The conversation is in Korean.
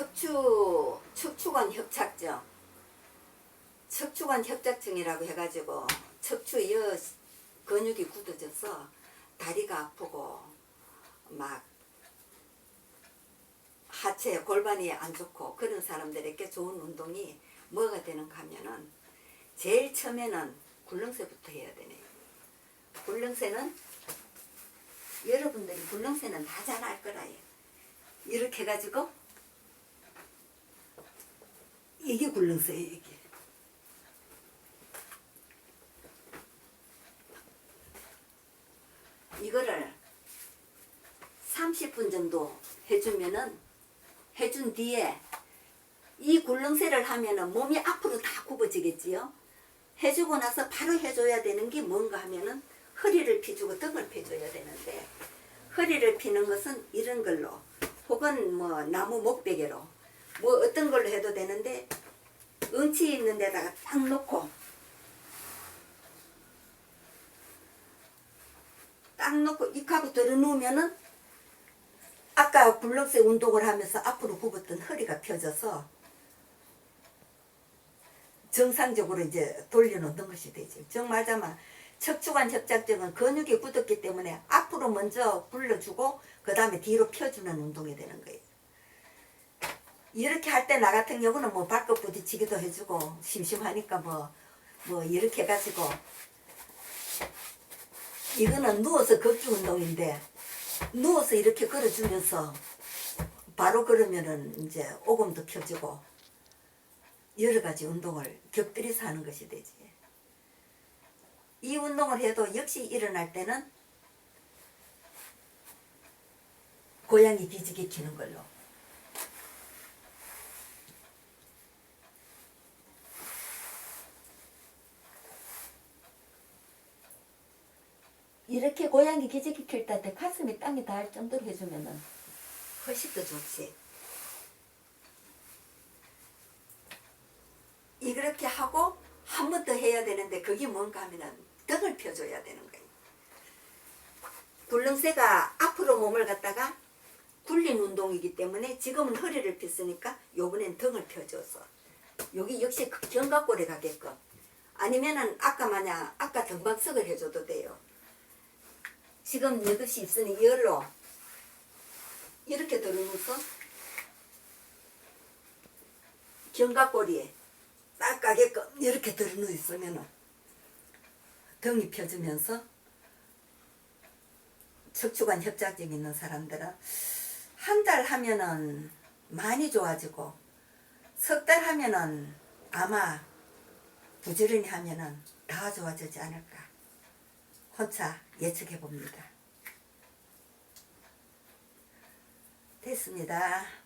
척추 척추관 협착증 척추관 협착증이라고 해가지고 척추 여 근육이 굳어져서 다리가 아프고 막 하체 골반이 안 좋고 그런 사람들에게 좋은 운동이 뭐가 되는가 하면은 제일 처음에는 굴렁쇠부터 해야 되네. 굴렁쇠는 여러분들이 굴렁쇠는 다 잘 알 거라요. 이렇게 해가지고 이게 굴렁쇠예요 이게. 이거를 30분 정도 해주면은 해준 뒤에 이 굴렁쇠를 하면은 몸이 앞으로 다 굽어지겠지요. 해주고 나서 바로 해줘야 되는 게 뭔가 하면은 허리를 펴주고 등을 펴줘야 되는데 허리를 피는 것은 이런 걸로 혹은 뭐 나무 목베개로 뭐 어떤 걸로 해도 되는데 응치 있는 데다가 딱 놓고 딱 놓고 이하고 들어 누우면은 아까 굴렁쇠 운동을 하면서 앞으로 굽었던 허리가 펴져서 정상적으로 이제 돌려놓는 것이 되죠. 정말자마 척추관 협착증은 근육이 굳었기 때문에 앞으로 먼저 굴려주고 그 다음에 뒤로 펴주는 운동이 되는 거예요. 이렇게 할 때 나 같은 경우는 뭐 발끝 부딪히기도 해주고 심심하니까 뭐, 뭐 이렇게 해가지고 이거는 누워서 걷기 운동인데 누워서 이렇게 걸어주면서 바로 걸으면은 이제 오금도 펴지고 여러 가지 운동을 격들여서 하는 것이 되지. 이 운동을 해도 역시 일어날 때는 고양이 기지개 키는 걸로. 이렇게 고양이 기지개 킬때 가슴이 땅에 닿을 정도로 해주면은 훨씬 더 좋지. 이렇게 하고 한 번 더 해야 되는데 그게 뭔가 하면은 등을 펴줘야 되는 거예요. 굴렁쇠가 앞으로 몸을 갖다가 굴린 운동이기 때문에 지금은 허리를 폈으니까 요번엔 등을 펴줘서 여기 역시 그 견갑골에 가게끔 아니면은 아까 마냥 아까 등박석을 해줘도 돼요. 지금 이것이 있으니 열로. 이렇게 들어놓고서 견갑골이 딱 가게끔 이렇게 들어놓 있으면은 등이 펴지면서 척추관 협착증 있는 사람들은 한 달 하면은 많이 좋아지고 석 달 하면은 아마 부지런히 하면은 다 좋아지지 않을까 혼자 예측해 봅니다. 됐습니다.